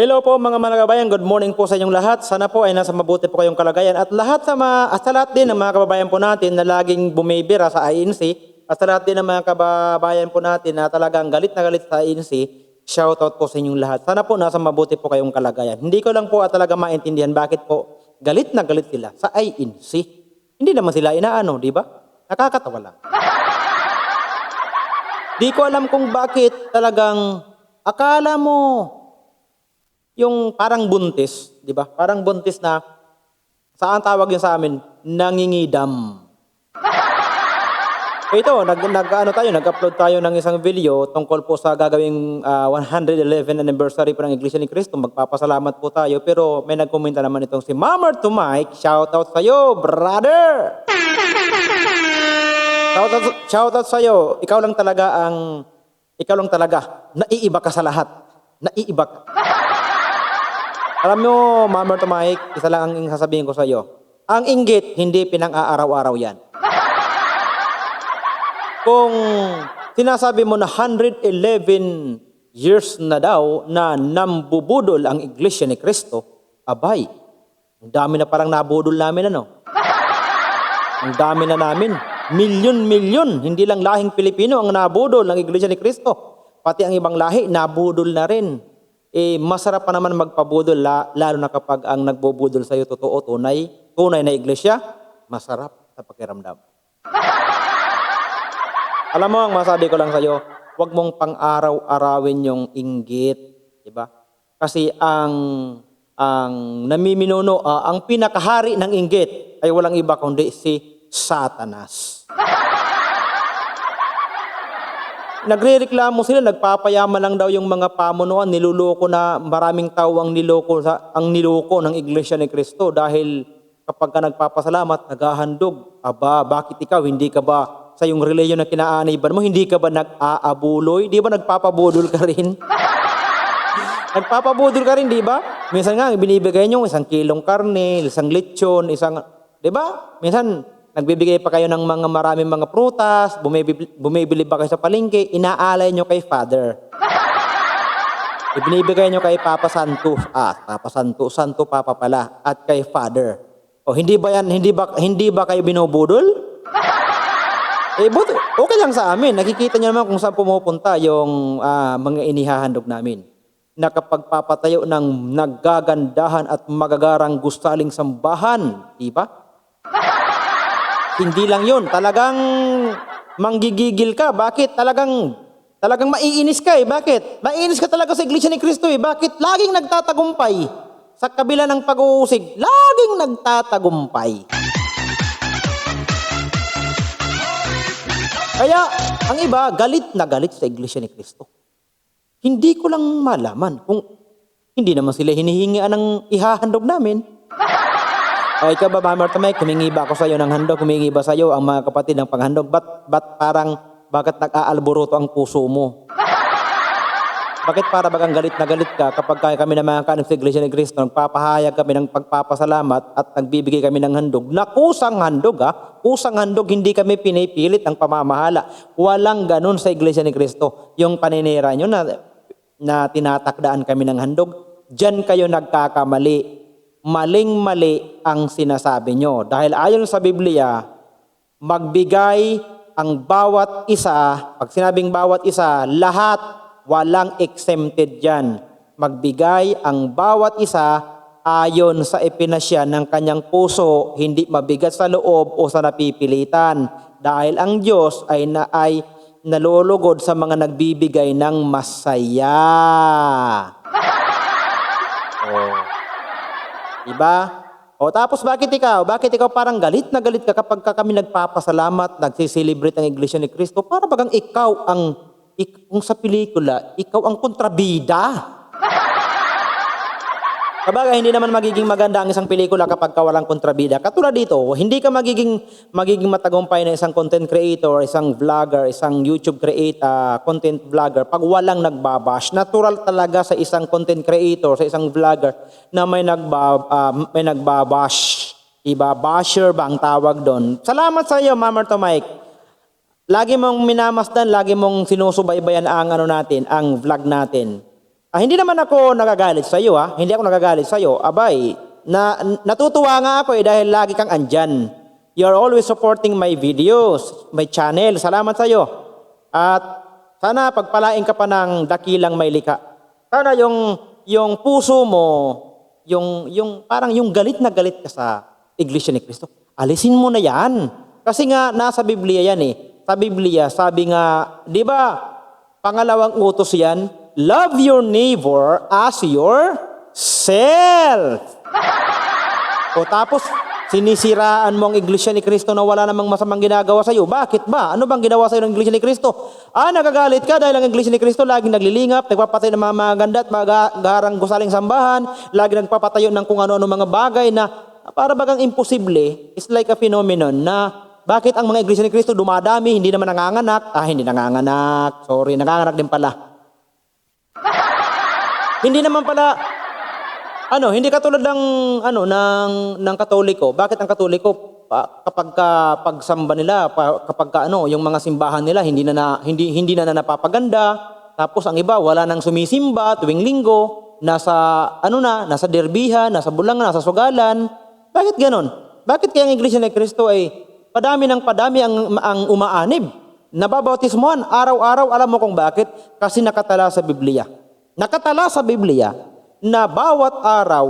Hello po mga kababayan, good morning po sa inyong lahat. Sana po ay nasa mabuti po kayong kalagayan. At lahat sa, mga, at sa lahat din ng mga kababayan po natin na laging bumibira sa INC, at sa lahat din ng mga kababayan po natin na talagang galit na galit sa INC, shoutout po sa inyong lahat. Sana po nasa mabuti po kayong kalagayan. Hindi ko lang po at talaga maintindihan bakit po galit na galit sila sa INC. Hindi naman sila inaano, di ba? Nakakatawa lang. Di ko alam kung bakit talagang akala mo yung parang buntis, di ba? Parang buntis na, saan tawag yun sa amin? Nangingidam. Ito, nag, nag, ano tayo, nag-upload tayo ng isang video tungkol po sa gagawing ah, 111 anniversary po ng Iglesia ni Cristo. Magpapasalamat po tayo. Pero may nagkomenta naman itong si Mammer to Mike. Shoutout sa'yo, brother! Shoutout, shoutout sa'yo. Ikaw lang talaga ang, ikaw lang talaga. Naiiba ka sa lahat. Naiiba ka. Alam mo, Mama to Mike, isa lang ang sasabihin ko sa iyo. Ang inggit, hindi pinang-aaraw-araw yan. Kung sinasabi mo na 111 years na daw na nambubudol ang Iglesia ni Cristo, abay, ang dami na parang nabudol namin ano. Ang dami na namin. Milyon-milyon, hindi lang lahing Pilipino ang nabudol ng Iglesia ni Cristo. Pati ang ibang lahi, nabudol na rin. Eh, masarap pa naman magpabudol, la- lalo na kapag ang nagbubudol sa'yo totoo, tunay, tunay na iglesia, masarap sa pakiramdam. Alam mo, ang masabi ko lang sa'yo, huwag mong pang-araw-arawin yung inggit. Diba? Kasi ang ang namiminuno, ah, ang pinakahari ng inggit ay walang iba kundi si Satanas. Nagrereklamo sila, nagpapayaman lang daw yung mga pamunuan, niluloko na maraming tao ang niloko, sa, ang niloko ng Iglesia ni Cristo dahil kapag ka nagpapasalamat, naghahandog. Aba, bakit ikaw, hindi ka ba sa yung reliyon na kinaaniban mo, hindi ka ba nag-aabuloy? Di ba nagpapabudol ka rin? Nagpapabudol ka rin, di ba? Minsan nga, binibigay nyo isang kilong karne, isang lechon, isang... Di ba? Minsan, nagbibigay pa kayo ng mga maraming mga prutas, bumibili, bumibili pa kayo sa palengke, inaalay nyo kay Father. Ibinibigay nyo kay Papa Santo. Ah, Papa Santo, Santo Papa pala. At kay Father. O hindi ba yan, hindi ba, hindi ba kayo binubudol? Eh, but, okay lang sa amin. Nakikita niyo naman kung saan pumupunta yung ah, mga inihahandog namin. Na kapag papatayo ng nagagandahan at magagarang gustaling sambahan, di ba? Hindi lang yun. Talagang manggigigil ka. Bakit? Talagang talagang maiinis ka eh. Bakit? Maiinis ka talaga sa Iglesia ni Cristo eh. Bakit? Laging nagtatagumpay. Sa kabila ng pag-uusig, laging nagtatagumpay. Kaya, ang iba, galit na galit sa Iglesia ni Cristo. Hindi ko lang malaman kung hindi naman sila hinihingian ng ihahandog namin. Ay, ikaw ba, Mama Tamay, kumingi ba ako sa iyo ng handog? Kumingi ba sa iyo ang mga kapatid ng panghandog? Ba't, ba't parang, bakit nag-aalboroto ang puso mo? Bakit para bagang galit na galit ka kapag kami na mga kanong sa Iglesia ni Cristo, nagpapahayag kami ng pagpapasalamat at nagbibigay kami ng handog na kusang handog ha? Kusang handog, hindi kami pinipilit ang pamamahala. Walang ganun sa Iglesia ni Cristo. Yung paninira nyo na, na tinatakdaan kami ng handog, dyan kayo nagkakamali. Maling-mali ang sinasabi nyo. Dahil ayon sa Biblia, magbigay ang bawat isa, pag sinabing bawat isa, lahat, walang exempted dyan. Magbigay ang bawat isa ayon sa ipinasya ng kanyang puso, hindi mabigat sa loob o sa napipilitan. Dahil ang Diyos ay, na, ay nalulugod sa mga nagbibigay ng masaya. Oh. Diba? O tapos bakit ikaw? Bakit ikaw parang galit na galit ka kapag ka kami nagpapasalamat, nagsiselebrate ang Iglesia ni Cristo? Para bagang ikaw ang, ik, kung sa pelikula, ikaw ang kontrabida. Kabagay, hindi naman magiging maganda ang isang pelikula kapag ka walang kontrabida. Katulad dito, hindi ka magiging, magiging matagumpay na isang content creator, isang vlogger, isang YouTube creator, content vlogger, pag walang nagbabash. Natural talaga sa isang content creator, sa isang vlogger, na may, nagba, ah, may nagbabash. Iba, basher ba ang tawag doon? Salamat sa iyo, Mama to Mike. Lagi mong minamasdan, lagi mong sinusubaybayan ang ano natin, ang vlog natin. Ah, hindi naman ako nagagalit sa iyo, ha? Hindi ako nagagalit sa iyo. Abay, na, natutuwa nga ako eh dahil lagi kang andyan. You're always supporting my videos, my channel. Salamat sa iyo. At sana pagpalain ka pa ng dakilang may lika. Sana yung, yung puso mo, yung, yung parang yung galit na galit ka sa Iglesia ni Cristo, alisin mo na yan. Kasi nga, nasa Biblia yan eh. Sa Biblia, sabi nga, di ba, pangalawang utos yan, love your neighbor as yourself. O tapos, sinisiraan mo ang iglesia ni Kristo na wala namang masamang ginagawa sa iyo. Bakit ba? Ano bang ginawa sa iyo ng iglesia ni Kristo? Ah, nagagalit ka dahil ang iglesia ni Kristo laging naglilingap, nagpapatay ng mga maganda at mga garang gusaling sambahan, lagi nagpapatayo ng kung ano-ano mga bagay na para bagang imposible, is like a phenomenon na bakit ang mga iglesia ni Kristo dumadami, hindi naman nanganganak? Ah, hindi nanganganak. Sorry, nanganganak din pala. Hindi naman pala ano, hindi katulad ng ano ng ng Katoliko. Bakit ang Katoliko pa, kapag ka, pagsamba nila, pa, kapag ka, ano, yung mga simbahan nila hindi na, na hindi hindi na, na napapaganda. Tapos ang iba wala nang sumisimba tuwing linggo, nasa ano na, nasa derbihan, nasa bulangan, nasa sugalan. Bakit ganon? Bakit kaya ang Iglesia ni Cristo ay padami ng padami ang ang umaanib? Nababautismohan araw-araw, alam mo kung bakit? Kasi nakatala sa Biblia. Nakatala sa Biblia na bawat araw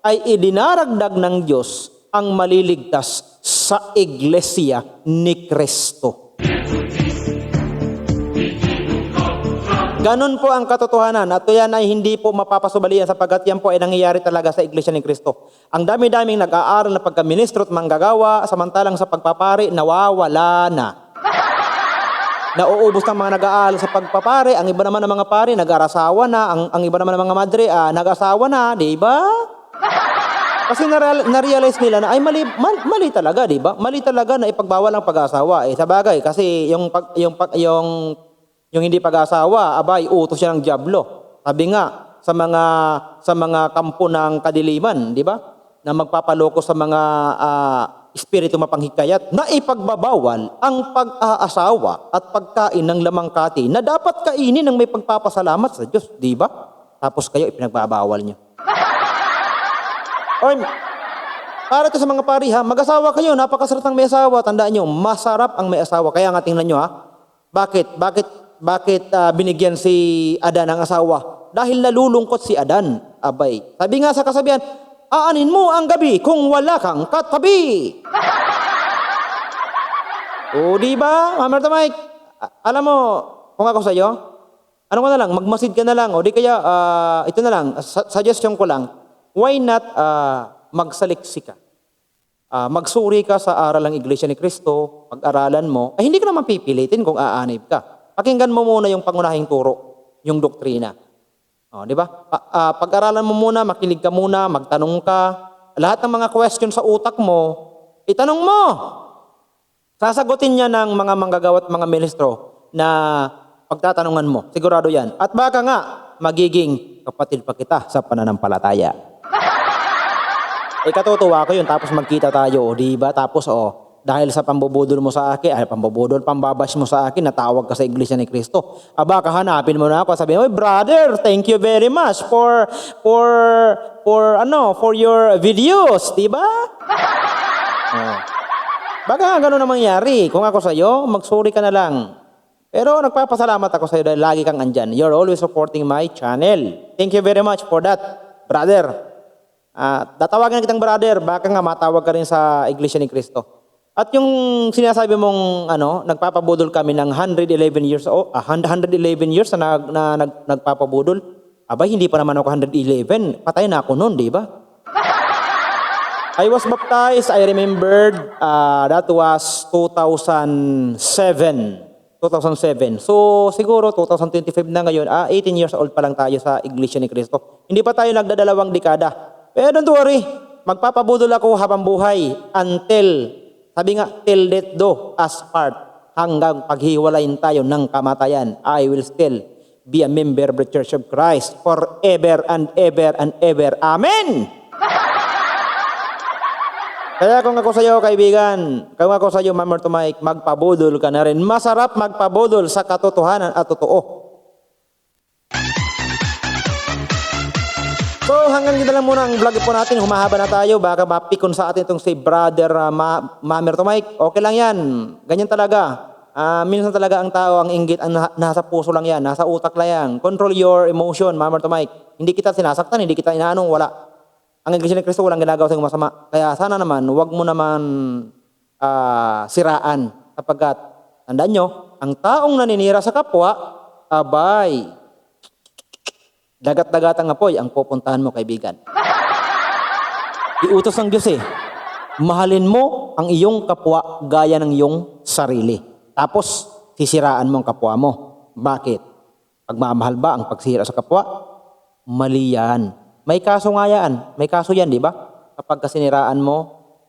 ay idinaragdag ng Diyos ang maliligtas sa iglesia ni Kristo. Ganon po ang katotohanan at yan ay hindi po mapapasubalian sapagkat yan po ay nangyayari talaga sa iglesia ni Kristo. Ang dami-daming nag-aaral na pagkaministro at manggagawa samantalang sa pagpapari nawawala na. Nauubos ng mga nag-aaral sa pagpapare, ang iba naman ng mga pare nag-arasawa na, ang, ang iba naman ng mga madre ah, nag-asawa na, di ba? Kasi nareal- na-realize nila na ay mali, mal- mali talaga, di ba? Mali talaga na ipagbawal ang pag-asawa. Eh, sa bagay, kasi yung, pag, yung, pag, yung, yung hindi pag-asawa, abay, utos siya ng Diablo. Sabi nga, sa mga, sa mga kampo ng kadiliman, di ba? Na magpapaloko sa mga ah, espiritu mapanghikayat na ipagbabawal ang pag-aasawa at pagkain ng lamang kati na dapat kainin ng may pagpapasalamat sa Diyos, di ba? Tapos kayo ipinagbabawal niyo. Oy, para ito sa mga pari ha, mag-asawa kayo, napakasarap ng may asawa. Tandaan nyo, masarap ang may asawa. Kaya nga tingnan nyo ha, bakit, bakit, bakit ah, binigyan si Adan ng asawa? Dahil nalulungkot si Adan, abay. Sabi nga sa kasabihan, aanin mo ang gabi kung wala kang katabi. o di ba, Mama Mike? Alam mo, kung ako sa'yo, ano ko na lang, magmasid ka na lang. O di kaya, ah, ito na lang, su- suggestion ko lang, why not ah, magsaliksi ka? Ah, magsuri ka sa aral ng Iglesia ni Kristo, pag-aralan mo, ay hindi ka naman pipilitin kung aanib ka. Pakinggan mo muna yung pangunahing turo, yung doktrina. O, di ba? Pa- ah, pag-aralan mo muna, makinig ka muna, magtanong ka. Lahat ng mga question sa utak mo, itanong mo. Sasagutin niya ng mga manggagawa at mga ministro na pagtatanungan mo. Sigurado yan. At baka nga, magiging kapatid pa kita sa pananampalataya. Eh katutuwa ko yun, tapos magkita tayo, o di ba? Tapos oh, dahil sa pambubudol mo sa akin, ay pambubudol, pambabash mo sa akin, natawag ka sa Iglesia ni Kristo. Aba, kahanapin mo na ako, sabi mo, brother, thank you very much for, for, for, ano, for your videos, di ba? Oh. Baka nga ganun ang mangyari. Kung ako sa'yo, magsuri ka na lang. Pero nagpapasalamat ako sa'yo dahil lagi kang andyan. You're always supporting my channel. Thank you very much for that, brother. Ah, tatawagan kitang brother, baka nga matawag ka rin sa Iglesia ni Cristo. At yung sinasabi mong ano, nagpapabudol kami ng 111 years old, ah, 111 years na, na, nag, nagpapabudol. Abay, hindi pa naman ako 111. Patay na ako noon, di ba? I was baptized, I remembered, uh, that was 2007. 2007. So, siguro 2025 na ngayon, ah, 18 years old pa lang tayo sa Iglesia ni Cristo. Hindi pa tayo nagdadalawang dekada. Pero don't worry, magpapabudol ako habang buhay until, sabi nga, till death do us part. Hanggang paghiwalayin tayo ng kamatayan, I will still be a member of the Church of Christ forever and ever and ever. Amen! Kaya kung ako sa iyo, kaibigan, kung ako sa iyo, Ma'am Mike, magpabudol ka na rin. Masarap magpabudol sa katotohanan at totoo. So hanggang dito lang muna ang vlog po natin. Humahaba na tayo. Baka mapikon sa atin itong si brother uh, Ma Mamer to Mike. Okay lang yan. Ganyan talaga. Ah, minsan talaga ang tao, ang inggit, ang na- nasa puso lang yan. Nasa utak lang yan. Control your emotion, Mamer to Mike. Hindi kita sinasaktan, hindi kita inaanong, wala. Ang Iglesia ni Cristo walang ginagawa sa masama. Kaya sana naman, wag mo naman ah, siraan. Sapagkat, tandaan nyo, ang taong naninira sa kapwa, abay, dagat-dagat ang apoy ang pupuntahan mo, kaibigan. Iutos ng Diyos eh. Mahalin mo ang iyong kapwa gaya ng iyong sarili. Tapos, sisiraan mo ang kapwa mo. Bakit? Pagmamahal ba ang pagsira sa kapwa? Mali yan. May kaso nga yan. May kaso yan, di ba? Kapag kasiniraan mo,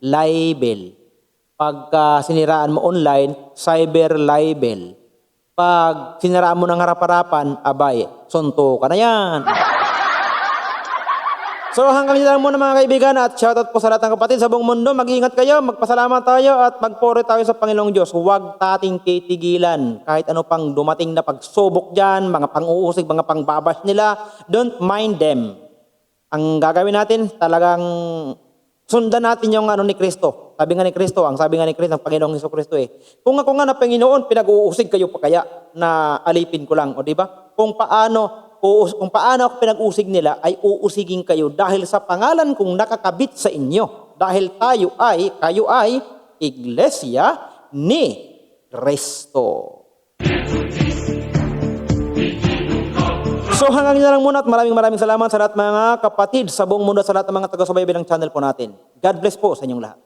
libel. Pagka siniraan mo online, cyber libel. Pag siniraan mo ng harap-harapan, abay, sunto ka na yan. So hanggang dito lang muna mga kaibigan at shoutout po sa lahat ng kapatid sa buong mundo. Mag-ingat kayo, magpasalamat tayo at magpore tayo sa Panginoong Diyos. Huwag tating kitigilan kahit ano pang dumating na pagsubok dyan, mga pang-uusig, mga pangbabash nila. Don't mind them. Ang gagawin natin, talagang sundan natin yung ano ni Kristo. Sabi nga ni Kristo, ang sabi nga ni Kristo, ang Panginoong Hesus Kristo eh. Kung ako nga na Panginoon, pinag-uusig kayo pa kaya na alipin ko lang, o di ba? Kung paano uus, kung paano ako pinag-usig nila ay uusigin kayo dahil sa pangalan kong nakakabit sa inyo. Dahil tayo ay, kayo ay Iglesia ni Kristo. So hanggang dito lang muna at maraming maraming salamat sa lahat mga kapatid sa buong mundo sa lahat ng mga taga-subaybay ng channel po natin. God bless po sa inyong lahat.